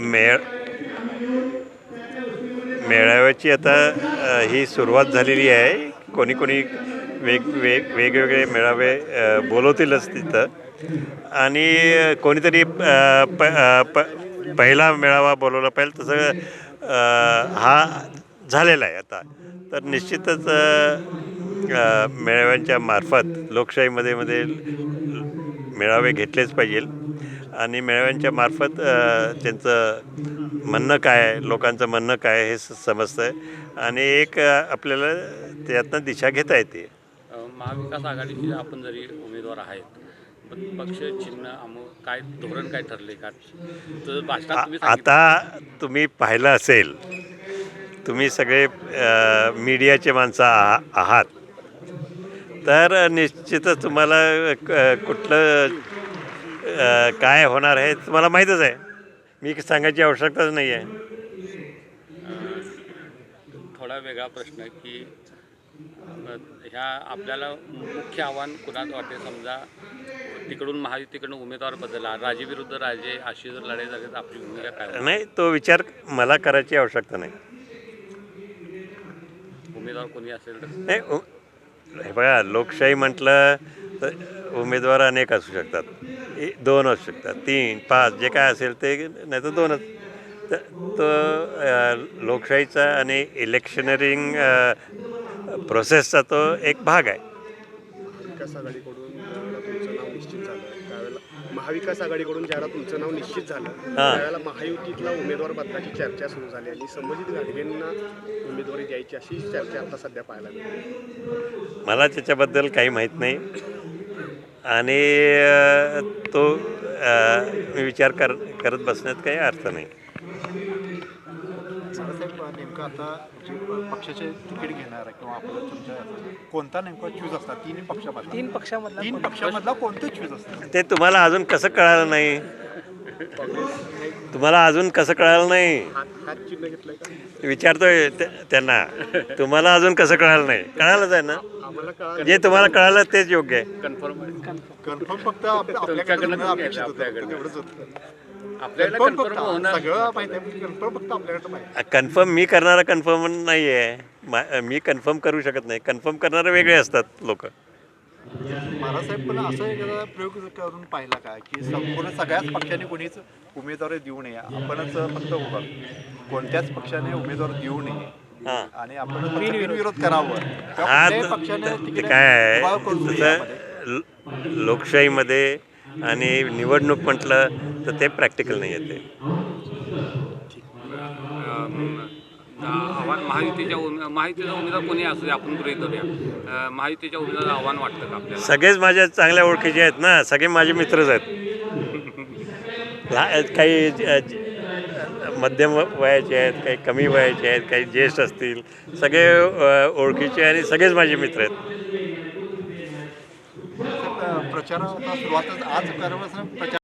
मेळ मेळाव्याची आता ही सुरुवात झालेली आहे. कोणी कोणी वेग वेग वेगवेगळे मेळावे बोलवतीलच तिथं. आणि कोणीतरी प प पहिला मेळावा बोलवला पाहिजे तसं हा झालेला आहे आता. तर निश्चितच मेळाव्यांच्या मार्फत लोकशाहीमध्ये मध्ये मेळावे घेतलेच पाहिजे. आणि मेळाव्यांच्या मार्फत त्यांचं म्हणणं काय आहे लोकांचं म्हणणं काय आहे हे स- समजतं आहे आणि एक आपल्याला त्यातनं दिशा घेता येते. महाविकास आघाडीचे आपण जरी उमेदवार आहेत पक्ष चिन्ह अमो काय धोरण काय ठरले का? तर भाषणात तुम्ही आ- सांगितलं. आता तुम्ही पाहिलं असेल तुम्ही सगळे मीडियाचे माणसं आहा आहात. तर निश्चितच तुम्हाला क- कुठलं अ, काय होणार आहे तुम्हाला माहीतच आहे. मी सांगायची आवश्यकताच नाही आहे. थोडा वेगळा प्रश्न की अ, ह्या आपल्याला मुख्य आव्हान कुणात वाटते? समजा तिकडून महायुतीकडून उमेदवार बदलला. राजे विरुद्ध राजे अशी जर लढाई झाली तर आपली भूमिका काय होईल? नाही तो विचार मला करायची आवश्यकता नाही. उमेदवार कोणी असेल तर? नाही उ- हे बघा लोकशाही म्हटलं तर उमेदवार अनेक असू शकतात. ए- दोन असू शकतात. तीन पाच जे काय असेल ते नाही तर दोनच. तर तो लोकशाहीचा आणि इलेक्शनरिंग प्रोसेसचा तो एक भाग आहे महाविकास आघाडीकडून ज्यावेळेला तुमचं नाव निश्चित झालं त्यावेळेला महाविकास आघाडीकडून ज्यावेळेला तुमचं नाव निश्चित झालं त्यावेळेला महायुतीतला उमेदवार बदलाची चर्चा सुरू झाली आणि संबंधित गाडगेंना उमेदवारी द्यायची अशी चर्चा आता सध्या पाहायला मिळते. मला त्याच्याबद्दल काही माहीत नाही. आणि तो विचार कर करत बसण्यात काही अर्थ नाही. साहेब नेमकं आता जे पक्षाचे तिकीट घेणार आहे किंवा आपलं तुमच्या कोणता नेमका चूज असतात? पक्षामधला. तीन पक्षामधला तीन पक्षामधला कोणतं चूज असतं ते तुम्हाला अजून कसं कळालं नाही. तुम्हाला अजून कसं कळालं नाही. हात हात चिन्ह घेतलंय का विचारतोय त्या- त्यांना. तुम्हाला अजून कसं कळालं नाही. कळालंच आहे ना? जे तुम्हाला कळालं तेच योग्य आहे. कन्फर्म कन्फर्म फक्त आपल्याला कन्फर्म कन्फर्म फक्त. होणं सगळं माहिती आहे. कन्फर्म फक्त आपल्याकडे माहिती कन्फर्म मी करणारा कन्फर्म नाही आहे मा- कन्फर्म करू शकत नाही. कन्फर्म करणारे वेगळे असतात लोक. महाराज साहेब पण असं एखादा प्रयोग करून पाहिला का? की संपूर्ण सगळ्याच पक्षाने कोणीच उमेदवारी देऊ नये. आपणच फक्त उभा कोणत्याच पक्षाने उमेदवार देऊ नये. हां. आणि आपण फक्त बिनविरोध करावं. किंवा हा पक्षाने ते काय उभा आहे करू नये तसं यामध्ये. लो- लोकशाहीमध्ये आणि निवडणूक म्हटलं तर ते प्रॅक्टिकल नाही आहे ते. आव्हान महायुतीच्या उमे- महायुतीचा उमेदवार कोणी असू दे आपण गृहीत धरूया. महायुतीच्या उमेदवार आव्हान वाटतं का आपल्याला? सगळेच माझ्या चांगल्या ओळखीचे आहेत ना सगळे माझे मित्रच आहेत. लहा- काही ज- ज- मध्यम वयाचे आहेत काही कमी वयाचे आहेत काही ज्येष्ठ असतील सगळे अ, ओळखीचे आणि सगळेच माझे मित्र आहेत. प्रचाराला सुरुवातच आज करावं प्रचार